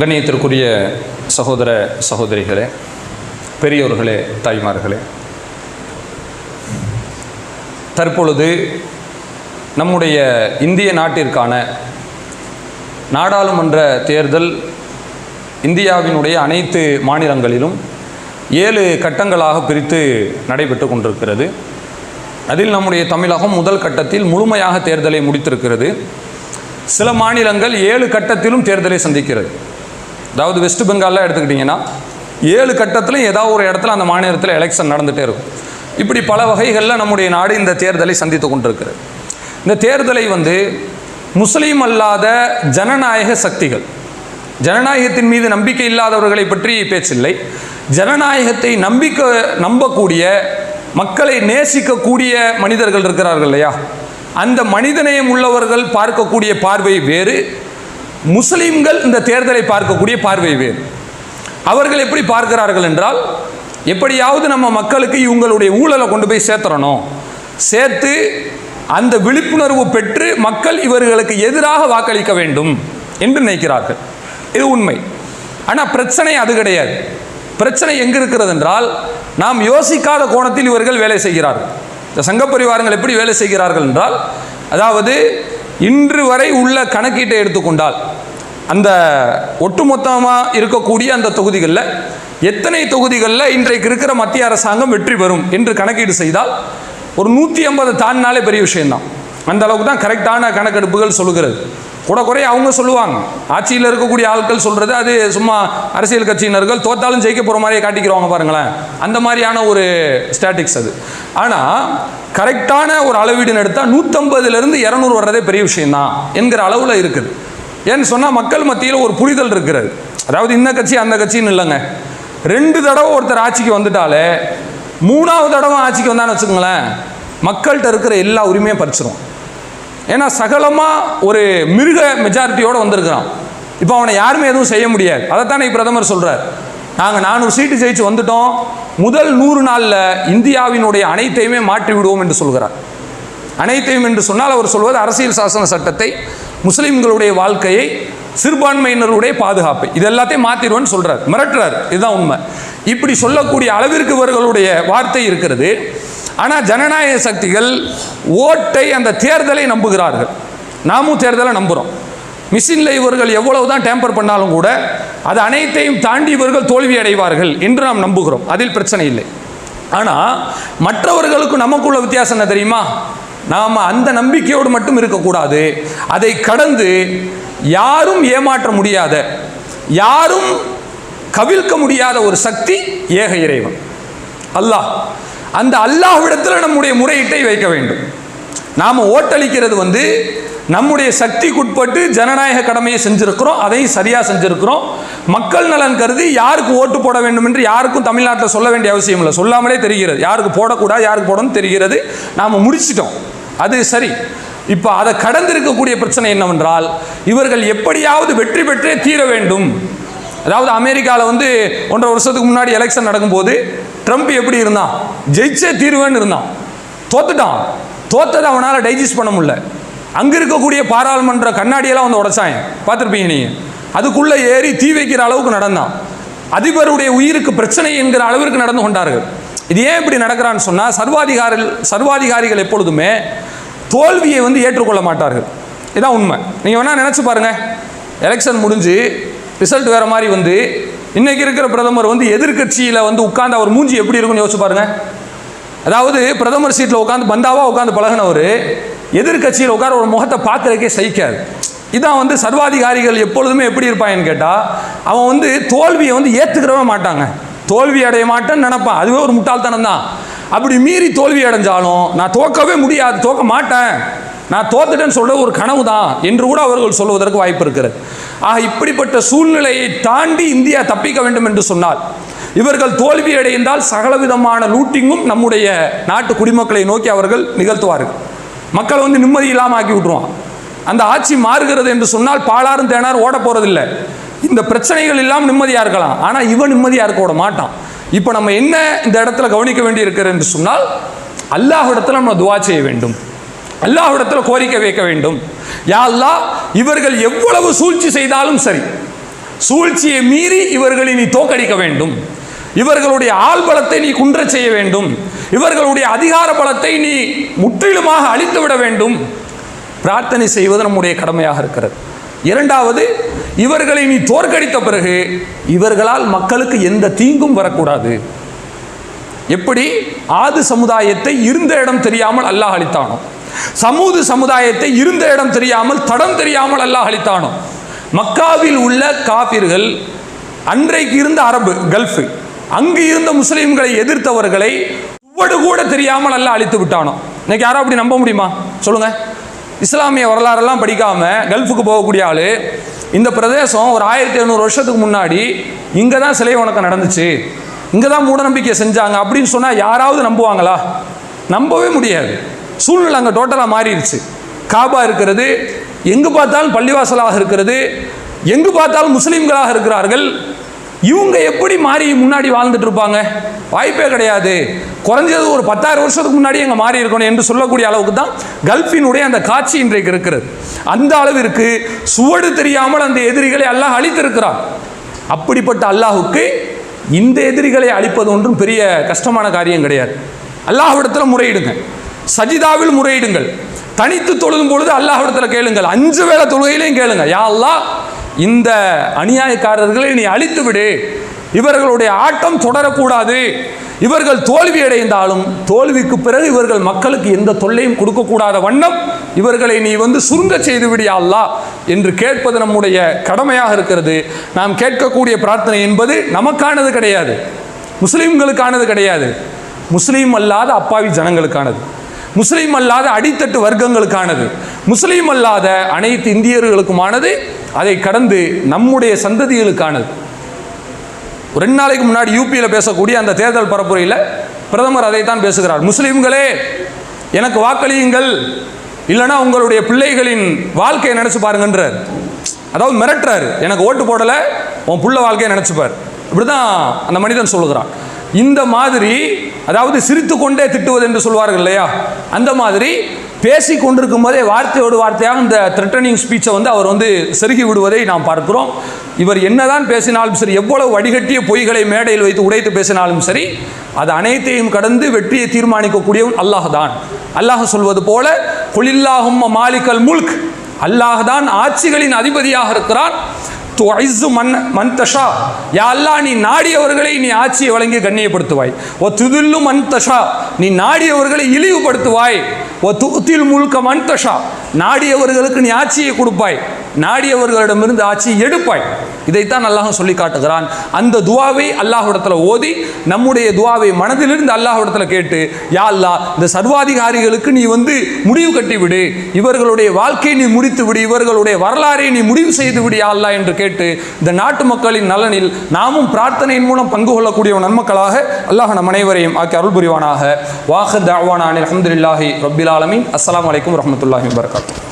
கண்ணியத்திற்குரிய சகோதர சகோதரிகளே பெரியோர்களே தாய்மார்களே தற்பொழுது நம்முடைய இந்திய நாட்டிற்கான நாடாளுமன்ற தேர்தல் இந்தியாவினுடைய அனைத்து மாநிலங்களிலும் ஏழு கட்டங்களாக பிரித்து நடைபெற்று கொண்டிருக்கிறது. அதில் நம்முடைய தமிழகம் முதல் கட்டத்தில் முழுமையாக தேர்தலை முடித்திருக்கிறது. சில மாநிலங்கள் ஏழு கட்டத்திலும் தேர்தலை சந்திக்கிறது. அதாவது வெஸ்ட் பெங்காலில் எடுத்துக்கிட்டிங்கன்னா ஏழு கட்டத்திலும் ஏதாவது ஒரு இடத்துல அந்த மாநிலத்தில் எலெக்ஷன் நடந்துகிட்டே இருக்கும். இப்படி பல வகைகளில் நம்முடைய நாடு இந்த தேர்தலை சந்தித்து கொண்டிருக்கிறது. இந்த தேர்தலை வந்து முஸ்லீம் அல்லாத ஜனநாயக சக்திகள் ஜனநாயகத்தின் மீது நம்பிக்கை இல்லாதவர்களை பற்றி பேச்சில்லை. ஜனநாயகத்தை நம்பிக்க நம்பக்கூடிய மக்களை நேசிக்கக்கூடிய மனிதர்கள் இருக்கிறார்கள் இல்லையா? அந்த மனிதநேயம் உள்ளவர்கள் பார்க்கக்கூடிய பார்வை வேறு முஸ்லீம்கள் இந்த தேர்தலை பார்க்கக்கூடிய பார்வை வேறு. அவர்கள் எப்படி பார்க்கிறார்கள் என்றால் எப்படியாவது நம்ம மக்களுக்கு இவங்களுடைய ஊழலை கொண்டு போய் சேர்த்துறணும் சேர்த்து அந்த விழிப்புணர்வு பெற்று மக்கள் இவர்களுக்கு எதிராக வாக்களிக்க வேண்டும் என்று நினைக்கிறார்கள். இது உண்மை. ஆனால் பிரச்சனை அது கிடையாது. பிரச்சனை எங்கே இருக்கிறது என்றால் நாம் யோசிக்காத கோணத்தில் இவர்கள் வேலை செய்கிறார்கள். இந்த சங்க பரிவாரங்கள் எப்படி வேலை செய்கிறார்கள் என்றால் அதாவது இன்று வரை உள்ள கணக்கீட்டை எடுத்துக்கொண்டால் அந்த ஒட்டுமொத்தமாக இருக்கக்கூடிய அந்த தொகுதிகளில் எத்தனை தொகுதிகளில் இன்றைக்கு இருக்கிற மத்திய அரசாங்கம் வெற்றி பெறும் என்று கணக்கீடு செய்தால் ஒரு நூற்றி ஐம்பது தாண்டினாலே பெரிய விஷயம்தான். அந்த அளவுக்கு தான் கரெக்டான கணக்கெடுப்புகள் சொல்லுகிறது. கூட குறைய அவங்க சொல்லுவாங்க. ஆட்சியில் இருக்கக்கூடிய ஆட்கள் சொல்கிறது அது சும்மா அரசியல் கட்சியினர்கள் தோத்தாலும் ஜெயிக்க போகிற மாதிரியே காட்டிக்கிறவங்க பாருங்களேன். அந்த மாதிரியான ஒரு ஸ்டாட்டிக்ஸ் அது. ஆனால் கரெக்டான ஒரு அளவீடுன்னு எடுத்தால் நூற்றம்பதுலேருந்து இரநூறு வர்றதே பெரிய விஷயம்தான் என்கிற அளவில் இருக்குது. ஏன்னு சொன்னால் மக்கள் மத்தியில் ஒரு புரிதல் இருக்கிறது. அதாவது இந்த கட்சி அந்த கட்சின்னு இல்லைங்க. ரெண்டு தடவை ஒருத்தர் ஆட்சிக்கு வந்துட்டாலே மூணாவது தடவை ஆட்சிக்கு வந்தான்னு வச்சுக்கோங்களேன் மக்கள்கிட்ட இருக்கிற எல்லா உரிமையும் பறிச்சிரும். ஏன்னா சகலமாக ஒரு மிருக மெஜாரிட்டியோடு வந்திருக்கிறான். இப்போ அவனை யாருமே எதுவும் செய்ய முடியாது. அதைத்தானே பிரதமர் சொல்கிறார் நாங்கள் நானூறு சீட்டு ஜெயிச்சு வந்துட்டோம். முதல் நூறு நாளில் இந்தியாவினுடைய அனைத்தையுமே மாற்றி விடுவோம் என்று சொல்கிறார். அனைத்தையும் என்று சொன்னால் அவர் சொல்வது அரசியல் சாசன சட்டத்தை முஸ்லீம்களுடைய வாழ்க்கையை சிறுபான்மையினருடைய பாதுகாப்பு. இது எல்லாத்தையும் மாற்றிடுவோன்னு சொல்கிறார் மிரட்டுறார். இதுதான் உண்மை. இப்படி சொல்லக்கூடிய அளவிற்கு இவர்களுடைய வார்த்தை இருக்கிறது. ஆனால் ஜனநாயக சக்திகள் ஓட்டை அந்த தேர்தலை நம்புகிறார்கள். நாமும் தேர்தலை நம்புகிறோம் மிஷினில் இவர்கள் எவ்வளவு தான் டேம்பர் பண்ணாலும் கூட அது அனைத்தையும் தாண்டி இவர்கள் தோல்வி அடைவார்கள் என்று நாம் நம்புகிறோம். அதில் பிரச்சனை இல்லை. ஆனால் மற்றவர்களுக்கும் நமக்குள்ள வித்தியாசம் என்ன தெரியுமா? நாம் அந்த நம்பிக்கையோடு மட்டும் இருக்கக்கூடாது. அதை கடந்து யாரும் ஏமாற்ற முடியாத யாரும் கவிழ்க்க முடியாத ஒரு சக்தி ஏக இறைவன். அல்லாஹ் அந்த அல்லாஹ்விடத்தில் நம்முடைய முறையீட்டை வைக்க வேண்டும். நாம் ஓட்டளிக்கிறது வந்து நம்முடைய சக்திக்குட்பட்டு ஜனநாயக கடமையை செஞ்சுருக்கிறோம் அதையும் சரியாக செஞ்சுருக்கிறோம். மக்கள் நலன் கருதி யாருக்கு ஓட்டு போட வேண்டும் என்று யாருக்கும் தமிழ்நாட்டில் சொல்ல வேண்டிய அவசியம் இல்லை. சொல்லாமலே தெரிகிறது. யாருக்கு போடக்கூடாது யாருக்கு போடணும்னு தெரிகிறது. நாம் முடிச்சிட்டோம். அது சரி. இப்போ அதை கடந்திருக்கக்கூடிய பிரச்சனை என்னவென்றால் இவர்கள் எப்படியாவது வெற்றி பெற்றே தீர வேண்டும். அதாவது அமெரிக்காவில் வந்து ஒன்றரை வருஷத்துக்கு முன்னாடி எலெக்ஷன் நடக்கும்போது ட்ரம்ப் எப்படி இருந்தான்? ஜெயிச்சே தீருவேன்னு இருந்தான். தோத்துட்டான். தோத்ததை அவனால் டைஜஸ்ட் பண்ண முடியல. அங்கே இருக்கக்கூடிய பாராளுமன்ற கண்ணாடியெல்லாம் வந்து உடைச்சாங்க. பார்த்துருப்பீங்க நீங்கள் அதுக்குள்ளே ஏறி தீ வைக்கிற அளவுக்கு நடந்தான். அதிபருடைய உயிருக்கு பிரச்சனை என்கிற அளவிற்கு நடந்து கொண்டார்கள். இது ஏன் இப்படி நடக்கிறான்னு சொன்னால் சர்வாதிகாரிகள் சர்வாதிகாரிகள் எப்பொழுதுமே தோல்வியை வந்து ஏற்றுக்கொள்ள மாட்டார்கள். இதான் உண்மை. நீங்கள் வேணால் நினச்சி பாருங்கள் எலெக்ஷன் முடிஞ்சு ரிசல்ட் வேறு மாதிரி வந்து இன்றைக்கி இருக்கிற பிரதமர் வந்து எதிர்க்கட்சியில் வந்து உட்காந்து அவர் மூஞ்சி எப்படி இருக்குன்னு யோசிச்சு பாருங்கள் அதாவது பிரதமர் சீட்டில் உட்காந்து பந்தாவாக உட்காந்து பழகினவர் எதிர்க்கட்சியில் உட்கார ஒரு முகத்தை பார்க்குறதுக்கே சகிக்காது. இதான் வந்து சர்வாதிகாரிகள் எப்பொழுதுமே எப்படி இருப்பாங்கன்னு கேட்டால் அவன் வந்து தோல்வியை வந்து ஏற்றுக்கிறவே மாட்டாங்க. தோல்வி அடைய மாட்டேன்னு நினப்பேன் அதுவே ஒரு முட்டாள்தனம் தான் அப்படி மீறி தோல்வி அடைஞ்சாலும் நான் தோக்கவே முடியாது தோக்க மாட்டேன். நான் தோத்துட்டேன்னு சொல்ற ஒரு கனவு தான் என்று கூட அவர்கள் சொல்வதற்கு வாய்ப்பு இருக்கிறது ஆக இப்படிப்பட்ட சூழ்நிலையை தாண்டி இந்தியா தப்பிக்க வேண்டும் என்று சொன்னால் இவர்கள் தோல்வி அடைந்தால் சகலவிதமான லூட்டிங்கும் நம்முடைய நாட்டு குடிமக்களை நோக்கி அவர்கள் நிகழ்த்துவார்கள். மக்களை வந்து நிம்மதி இல்லாமல் ஆக்கி விட்டுருவான். அந்த ஆட்சி மாறுகிறது என்று சொன்னால் பாலாரும் தேனார் ஓட போகிறதில்லை இந்த பிரச்சனைகள் இல்லாமல் நிம்மதியாக இருக்கலாம். ஆனால் இவன் நிம்மதியாக இருக்க விட மாட்டான். இப்போ நம்ம என்ன இந்த இடத்துல கவனிக்க வேண்டி இருக்கிறது என்று சொன்னால் அல்லாஹ் இடத்துல நம்ம துவா செய்ய வேண்டும். அல்லாஹ் இடத்துல கோரிக்கை வைக்க வேண்டும். யாழ்லா இவர்கள் எவ்வளவு சூழ்ச்சி செய்தாலும் சரி சூழ்ச்சியை மீறி இவர்களை நீ தோக்கடிக்க வேண்டும். இவர்களுடைய ஆள் பலத்தை நீ குன்ற செய்ய வேண்டும். இவர்களுடைய அதிகார பலத்தை நீ முற்றிலுமாக அழித்து விட வேண்டும். பிரார்த்தனை செய்வது நம்முடைய கடமையாக இருக்கிறது. இரண்டாவது இவர்களை நீ தோற்கடித்த பிறகு இவர்களால் மக்களுக்கு எந்த தீங்கும் வரக்கூடாது. எப்படி? ஆது சமுதாயத்தை இருந்த இடம் தெரியாமல் அல்லாஹ் அளித்தானோ சமூது சமுதாயத்தை இருந்த இடம் தெரியாமல் தடம் தெரியாமல் அல்லாஹ் அளித்தானோ மக்காவில் உள்ள காபிர்கள் அன்றைக்கு இருந்த அரபு கல்ஃபு அங்கு இருந்த முஸ்லீம்களை எதிர்த்தவர்களை சுவடு கூட தெரியாமல் அல்லாஹ் அழித்து விட்டானோ? இன்னைக்கு யாரும் அப்படி நம்ப முடியுமா? சொல்லுங்கள் இஸ்லாமிய வரலாறெல்லாம் படிக்காம கல்ஃபுக்கு போகக்கூடிய ஆளு. இந்த பிரதேசம் ஒரு ஆயிரத்தி எழுநூறு வருஷத்துக்கு முன்னாடி இங்கே தான் சிலை வணக்கம் நடந்துச்சு. இங்கே தான் மூடநம்பிக்கை செஞ்சாங்க அப்படின்னு சொன்னால் யாராவது நம்புவாங்களா? நம்பவே முடியாது. சூழ்நிலை அங்கே டோட்டலாக மாறிடுச்சு. காபா இருக்கிறது எங்கு பார்த்தாலும் பள்ளிவாசலாக இருக்கிறது எங்கு பார்த்தாலும் முஸ்லீம்களாக இருக்கிறார்கள். இவங்க எப்படி மாறி முன்னாடி வாழ்ந்துட்டு இருப்பாங்க? வாய்ப்பே கிடையாது. குறைஞ்சது ஒரு பத்தாயிரம் வருஷத்துக்கு முன்னாடி எங்க மாறி இருக்கணும் என்று சொல்லக்கூடிய அளவுக்கு தான் கல்ஃபினுடைய அந்த காட்சி இன்றைக்கு இருக்கிறது. அந்த அளவிற்கு சுவடு தெரியாமல் அந்த எதிரிகளை அல்லாஹ் அழித்திருக்கிறான். அப்படிப்பட்ட அல்லாஹுக்கு இந்த எதிரிகளை அழிப்பது ஒன்றும் பெரிய கஷ்டமான காரியம் கிடையாது. அல்லாஹ்விடத்தில் முறையிடுங்க. சஜிதாவில் முறையிடுங்கள். தனித்து தொழுதும் பொழுது அல்லாஹ்விடத்தில் கேளுங்கள். அஞ்சு வேளை தொழுகையிலையும் கேளுங்க. யா அல்லாஹ் இந்த அநியாயக்காரர்களை நீ அழித்து விடு. இவர்களுடைய ஆட்டம் தொடரக்கூடாது. இவர்கள் தோல்வி அடைந்தாலும் தோல்விக்கு பிறகு இவர்கள் மக்களுக்கு எந்த தொல்லையும் கொடுக்கக்கூடாத வண்ணம் இவர்களை நீ வந்து சுருங்க செய்து விடியா என்று கேட்பது நம்முடைய கடமையாக இருக்கிறது. நாம் கேட்கக்கூடிய பிரார்த்தனை என்பது நமக்கானது கிடையாது. முஸ்லீம்களுக்கானது கிடையாது. முஸ்லீம் அல்லாத அப்பாவி ஜனங்களுக்கானது. முஸ்லீம் அல்லாத அடித்தட்டு வர்க்கங்களுக்கானது. முஸ்லீம் அல்லாத அனைத்து இந்தியர்களுக்குமானது அதை கடந்து நம்முடைய சந்ததிகளுக்கானது. ரெண்டு நாளைக்கு முன்னாடி யூபியில் பேசக்கூடிய அந்த தேர்தல் பரப்புரையில் பிரதமர் அதைத்தான் பேசுகிறார். முஸ்லீம்களே எனக்கு வாக்களியுங்கள். இல்லைனா உங்களுடைய பிள்ளைகளின் வாழ்க்கையை நினச்சி பாருங்கன்றார். அதாவது மிரட்டுறாரு. எனக்கு ஓட்டு போடலை உன் புள்ள வாழ்க்கையை நினச்சிப்பார். இப்படி தான் அந்த மனிதன் சொல்லுகிறான். இந்த மாதிரி அதாவது சிரித்து கொண்டே திட்டுவது என்று சொல்வார்கள் இல்லையா? அந்த மாதிரி பேசி கொண்டிருக்கும் போதே வார்த்தையோடு வார்த்தையாக இந்த த்ரெட்டனிங் ஸ்பீச்சை வந்து அவர் வந்து செருகி விடுவதை நாம் பார்க்கிறோம். இவர் என்னதான் பேசினாலும் சரி எவ்வளவு வடிகட்டிய பொய்களை மேடையில் வைத்து உடைத்து பேசினாலும் சரி அது அனைத்தையும் கடந்து வெற்றியை தீர்மானிக்கக்கூடியவன் அல்லாஹ் தான் அல்லாஹ் சொல்வது போல குலில்லாஹும் மாலிக்கல் முல்க். அல்லாஹ் தான் ஆட்சிகளின் அதிபதியாக இருக்கிறான். துவைசு மன் மன் தஷா. யா அல்லாஹ் நீ நாடியவர்களை நீ ஆட்சியை வழங்கி கண்ணியப்படுத்துவாய். ஓ துதில்லு மன் தஷா. நீ நாடியவர்களை இழிவுபடுத்துவாய். ஓ துத்தில் முழுக்க மந்தஷா நாடியவர்களுக்கு நீ ஆட்சியை கொடுப்பாய். நாடியவர்களிடமிருந்து ஆட்சியை எடுப்பாய். இதைத்தான் அல்லாஹ் சொல்லி காட்டுகிறான். அந்த துவாவை அல்லாஹ்விடத்தில் ஓதி நம்முடைய துவாவை மனதிலிருந்து அல்லாஹ்விடத்தில் கேட்டு யா அல்லாஹ் இந்த சர்வாதிகாரிகளுக்கு நீ வந்து முடிவு கட்டிவிடு இவர்களுடைய வாழ்க்கையை நீ முடித்து விடு. இவர்களுடைய வரலாறை நீ முடிவு செய்து விடு யா அல்லா என்று கேட்டு இந்த நாட்டு மக்களின் நலனில் நாமும் பிரார்த்தனையின் மூலம் பங்கு கொள்ளக்கூடிய நன்மக்களாக அல்லாஹ் நம் அனைவரையும் ஆக்கி அருள் புரிவானாக. வாஹத் தாவானான் அஹமதுல்லாஹி ரபில் ஆலமின். அஸ்லாம் அலைக்கும் வரமத்துல்லாஹி வபரகாத்துஹு.